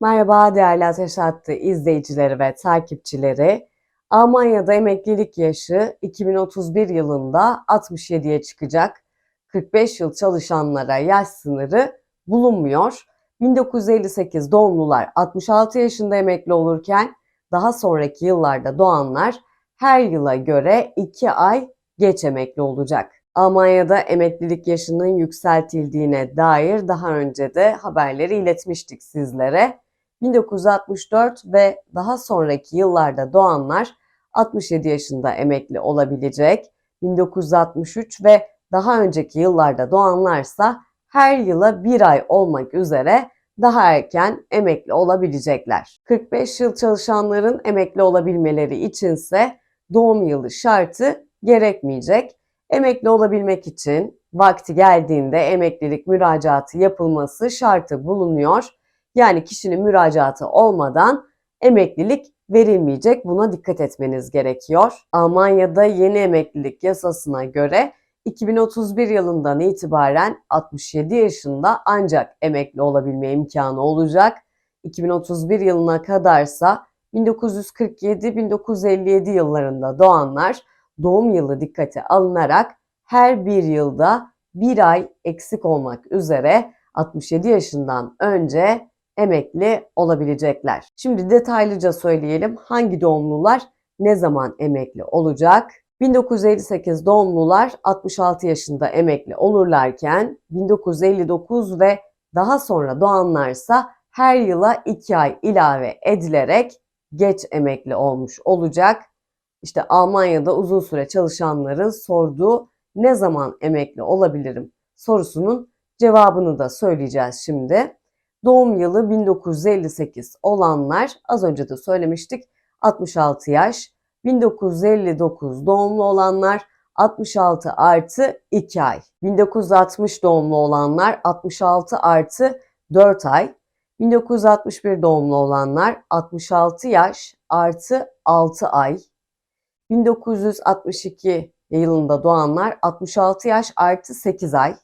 Merhaba değerli Ateş Hattı izleyicileri ve takipçileri. Almanya'da emeklilik yaşı 2031 yılında 67'ye çıkacak. 45 yıl çalışanlara yaş sınırı bulunmuyor. 1958 doğumlular 66 yaşında emekli olurken daha sonraki yıllarda doğanlar her yıla göre 2 ay geç emekli olacak. Almanya'da emeklilik yaşının yükseltildiğine dair daha önce de haberleri iletmiştik sizlere. 1964 ve daha sonraki yıllarda doğanlar 67 yaşında emekli olabilecek. 1963 ve daha önceki yıllarda doğanlarsa her yıla bir ay olmak üzere daha erken emekli olabilecekler. 45 yıl çalışanların emekli olabilmeleri içinse doğum yılı şartı gerekmeyecek. Emekli olabilmek için vakti geldiğinde emeklilik müracaatı yapılması şartı bulunuyor. Yani kişinin müracaatı olmadan emeklilik verilmeyecek. Buna dikkat etmeniz gerekiyor. Almanya'da yeni emeklilik yasasına göre 2031 yılından itibaren 67 yaşında ancak emekli olabilme imkanı olacak. 2031 yılına kadarsa 1947-1957 yıllarında doğanlar doğum yılı dikkate alınarak her bir yılda bir ay eksik olmak üzere 67 yaşından önce emekli olabilecekler. Şimdi detaylıca söyleyelim hangi doğumlular ne zaman emekli olacak? 1958 doğumlular 66 yaşında emekli olurlarken 1959 ve daha sonra doğanlarsa her yıla 2 ay ilave edilerek geç emekli olmuş olacak. İşte Almanya'da uzun süre çalışanların sorduğu ne zaman emekli olabilirim sorusunun cevabını da söyleyeceğiz şimdi. Doğum yılı 1958 olanlar az önce de söylemiştik 66 yaş. 1959 doğumlu olanlar 66 artı 2 ay. 1960 doğumlu olanlar 66 artı 4 ay. 1961 doğumlu olanlar 66 yaş artı 6 ay. 1962 yılında doğanlar 66 yaş artı 8 ay.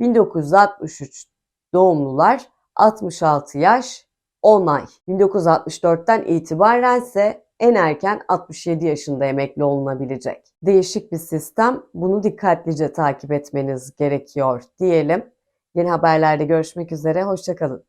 1963 doğumlular 66 yaş 10 ay. 1964'ten itibaren ise en erken 67 yaşında emekli olunabilecek. Değişik bir sistem. Bunu dikkatlice takip etmeniz gerekiyor diyelim. Yeni haberlerde görüşmek üzere. Hoşçakalın.